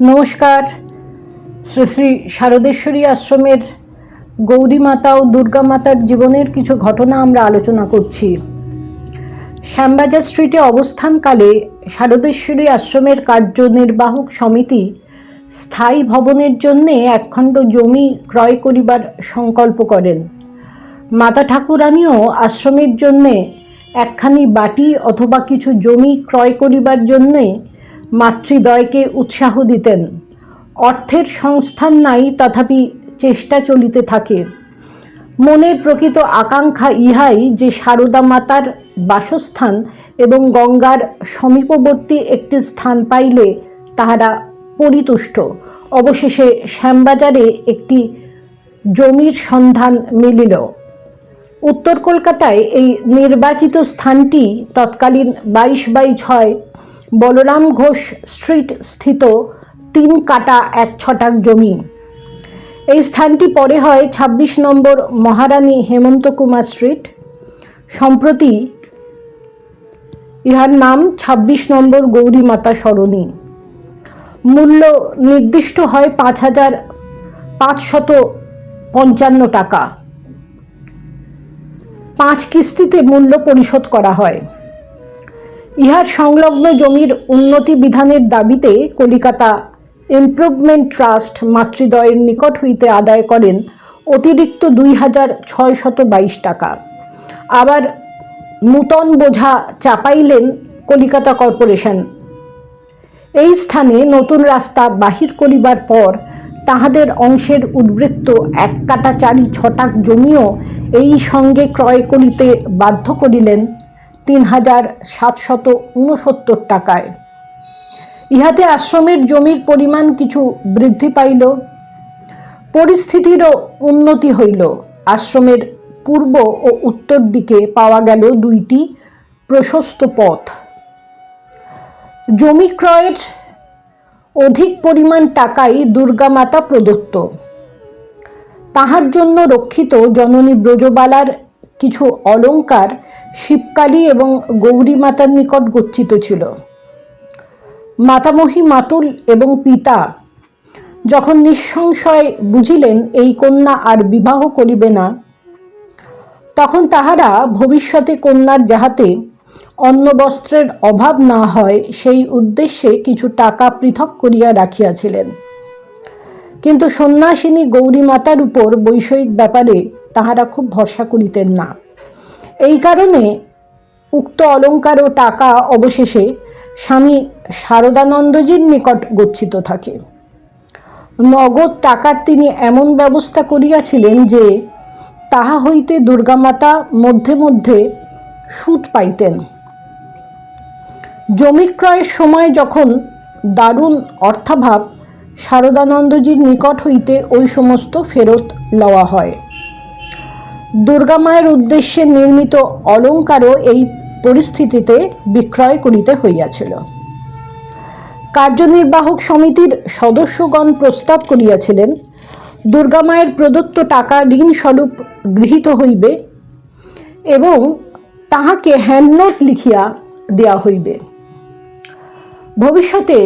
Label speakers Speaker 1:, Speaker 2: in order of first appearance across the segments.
Speaker 1: নমস্কার। শ্রী শ্রী শারদেশ্বরী আশ্রমের গৌরী মাতা ও দুর্গা মাতার জীবনের কিছু ঘটনা আমরা আলোচনা করছি। শ্যামবাজার স্ট্রিটে অবস্থানকালে শারদেশ্বরী আশ্রমের কার্যনির্বাহক সমিতি স্থায়ী ভবনের জন্য একখণ্ড জমি ক্রয় করিবার সংকল্প করেন। মাতা ঠাকুরানীও আশ্রমের জন্যে একখানি বাটি অথবা কিছু জমি ক্রয় করিবার জন্যে মাতৃদয়কে উৎসাহ দিতেন। অর্থের সংস্থান নাই, তথাপি চেষ্টা চলিতে থাকে। মনের প্রকৃত আকাঙ্ক্ষা ইহাই যে সারদা মাতার বাসস্থান এবং গঙ্গার সমীপবর্তী একটি স্থান পাইলে তাহারা পরিতুষ্ট। অবশেষে শ্যামবাজারে একটি জমির সন্ধান মিলিল। উত্তর কলকাতায় এই নির্বাচিত স্থানটি তৎকালীন বাইশ বাই ছয় বলরাম ঘোষ স্ট্রিট স্থিত তিন কাটা এক ছটাক জমি। এই স্থানটি পরে হয় ২৬ নম্বর মহারানী হেমন্ত কুমার স্ট্রিট সম্প্রতি ইহার নাম ২৬ নম্বর গৌরী মাতা সরণী মূল্য নির্দিষ্ট হয় পাঁচ হাজার পাঁচশত পঞ্চান্ন টাকা। পাঁচ কিস্তিতে মূল্য পরিশোধ করা হয়। ইহার সংলগ্ন জমির উন্নতি বিধানের দাবিতে কলিকাতা ইমপ্রুভমেন্ট ট্রাস্ট মাতৃদয়ের নিকট হইতে আদায় করেন অতিরিক্ত দুই হাজার ছয়শত বাইশ টাকা। আবার নূতন বোঝা চাপাইলেন কলিকাতা কর্পোরেশন। এই স্থানে নতুন রাস্তা বাহির করিবার পর তাহাদের অংশের উদ্বৃত্ত এক কাটা চারি ছটাক জমিও এই সঙ্গে ক্রয় করিতে বাধ্য করিলেন তিন হাজার সাতশত ঊনসত্তর টাকায়। ইহাতে আশ্রমের জমির পরিমাণ কিছু বৃদ্ধি পাইল। পরিস্থিতিরও উন্নতি হইল। আশ্রমের পূর্ব ও উত্তর দিকে পাওয়া গেল দুইটি প্রশস্ত পথ। জমি ক্রয়ের অধিক পরিমাণ টাকাই দুর্গামাতা প্রদত্ত। তাহার জন্য রক্ষিত জননী ব্রজবালার কিছু অলঙ্কার শিবকালী এবং গৌরী মাতার নিকট গচ্ছিত ছিল। মাতামহী মাতুল এবং পিতা যখন নিঃসংশয় বুঝিলেন এই কন্যা আর বিবাহ করিবে না, তখন তাহারা ভবিষ্যতে কন্যার যাহাতে অন্ন বস্ত্রের অভাব না হয় সেই উদ্দেশ্যে কিছু টাকা পৃথক করিয়া রাখিয়াছিলেন। কিন্তু সন্ন্যাসিনী গৌরী মাতার উপর বৈষয়িক ব্যাপারে তাহারা খুব ভরসা করিতেন না। এই কারণে উক্ত অলঙ্কার ও টাকা অবশেষে স্বামী শারদানন্দজির নিকট গচ্ছিত থাকে। নগদ টাকার তিনি এমন ব্যবস্থা করিয়াছিলেন যে, তাহা হইতে দুর্গামাতা মধ্যে মধ্যে সুদ পাইতেন। জমি ক্রয়ের সময় যখন দারুণ অর্থাভাব শারদানন্দজির নিকট হইতে ওই সমস্ত ফেরত লওয়া হয়। দুর্গামায়ের উদ্দেশ্যে নির্মিত অলঙ্কারও এই পরিস্থিতিতে বিক্রয় করিতে হইয়াছিল। কার্যনির্বাহক সমিতির সদস্যগণ প্রস্তাব করিয়াছিলেন, দুর্গা মায়ের প্রদত্ত টাকা ঋণস্বরূপ গৃহীত হইবে এবং তাহাকে হ্যান্ডনোট লিখিয়া দেয়া হইবে। ভবিষ্যতে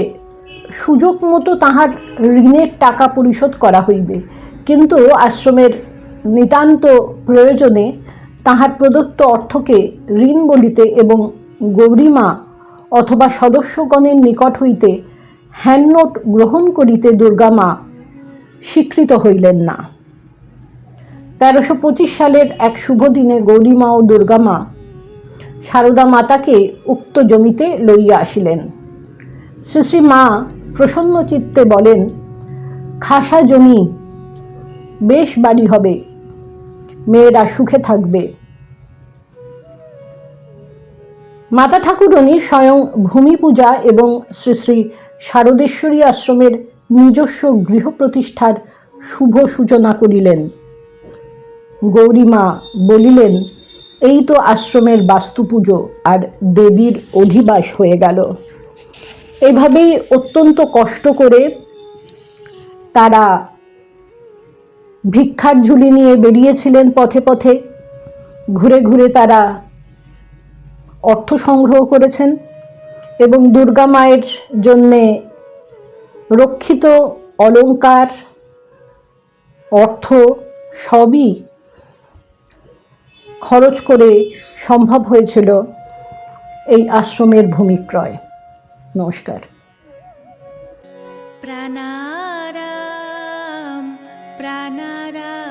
Speaker 1: সুযোগ মতো তাহার ঋণের টাকা পরিশোধ করা হইবে, কিন্তু আশ্রমের নিতান্ত প্রয়োজনে তাহার প্রদত্ত অর্থকে ঋণ বলিতে এবং গৌরীমা অথবা সদস্যগণের নিকট হইতে হ্যান্ডনোট গ্রহণ করিতে দুর্গামা স্বীকৃত হইলেন না। তেরোশো পঁচিশ সালের এক শুভ দিনে গৌরীমা ও দুর্গামা সারদা মাতাকে উক্ত জমিতে লইয়া আসিলেন। শ্রী মা প্রসন্ন চিত্তে বলেন, খাসা জমি, বেশ বাড়ি হবে। মেয়েরা সুখে থাকবে। মাতা ঠাকুরনী স্বয়ং ভূমি পূজা এবং শ্রী শ্রী শারদেশ্বরী আশ্রমের নিজস্ব গৃহ প্রতিষ্ঠার শুভ সূচনা করিলেন। গৌরীমা বলিলেন, এই তো আশ্রমের বাস্তু পুজো আর দেবীর অধিবাস হয়ে গেল। এভাবেই অত্যন্ত কষ্ট করে তারা ভিক্ষার ঝুলি নিয়ে বেরিয়েছিলেন পথে পথে। ঘুরে ঘুরে তারা অর্থ সংগ্রহ করেছেন এবং দুর্গা মায়ের জন্যে রক্ষিত অলঙ্কার, অর্থ সবই খরচ করে সম্ভব হয়েছিল এই আশ্রমের ভূমিক্রয়। নমস্কার।
Speaker 2: প্রাণারা pranara